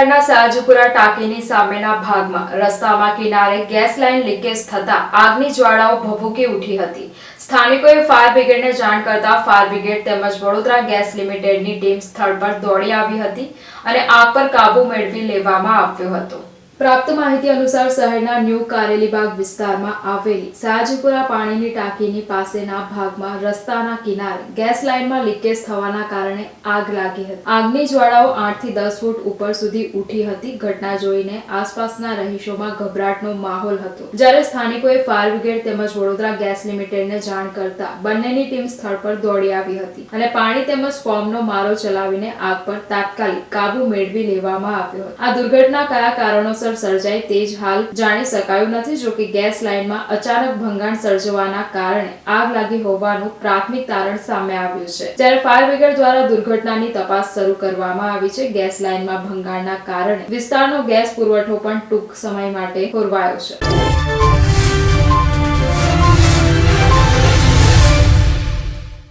શહેરના સયાજીપુરા ટાંકીની સામેના ભાગમાં, રસ્તામાં કિનારે ગેસ લાઇન લીકેજ થતા આગની જ્વાળાઓ ભભૂકી ઉઠી હતી. સ્થાનિકોએ ફાયર બ્રિગેડને જાણ કરતા ફાયર બ્રિગેડ તેમજ વડોદરા ગેસ લિમિટેડની ટીમ સ્થળ પર દોડી આવી હતી અને આગ પર કાબુ મેળવી લેવામાં આવ્યો હતો. પ્રાપ્ત માહિતી અનુસાર શહેરના ન્યૂ કારેલીબાગ વિસ્તારમાં આવેલી સાજીપુરા પાણીની ટાંકીની પાસેના ભાગમાં રસ્તાના કિનારે ગેસ લાઇનમાં લીકેજ થવાના કારણે આગ લાગી હતી. આગની જ્વાળાઓ આઠથી દસ ફૂટ ઉપર સુધી ઉઠી હતી. ઘટના જોઈને આસપાસના રહીશોમાં ગભરાટનો માહોલ હતો. જ્યારે સ્થાનિકોએ ફાયર બ્રિગેડ તેમજ વડોદરા ગેસ લિમિટેડને જાણ કરતા બંનેની ટીમ સ્થળ પર દોડી આવી હતી અને પાણી તેમજ ફોર્મનો મારો ચલાવીને આગ પર તાત્કાલિક કાબુ મેળવી લેવામાં આવ્યો આ દુર્ઘટના કયા કારણોસર સર્જાઈ તે જ હાલ જાણી શકાયું નથી, જો કે ગેસ લાઇનમાં અચાનક ભંગાણ સર્જવાના કારણે આગ લાગી હોવાનું પ્રાથમિક તારણ સામે આવ્યું છે. જ્યારે ફાયર બ્રિગેડ દ્વારા દુર્ઘટનાની તપાસ શરૂ કરવામાં આવી છે, ગેસ લાઇનમાં ભંગાણના કારણે વિસ્તારનો ગેસ પુરવઠો પણ ટૂંક સમય માટે ખોરવાયો છે.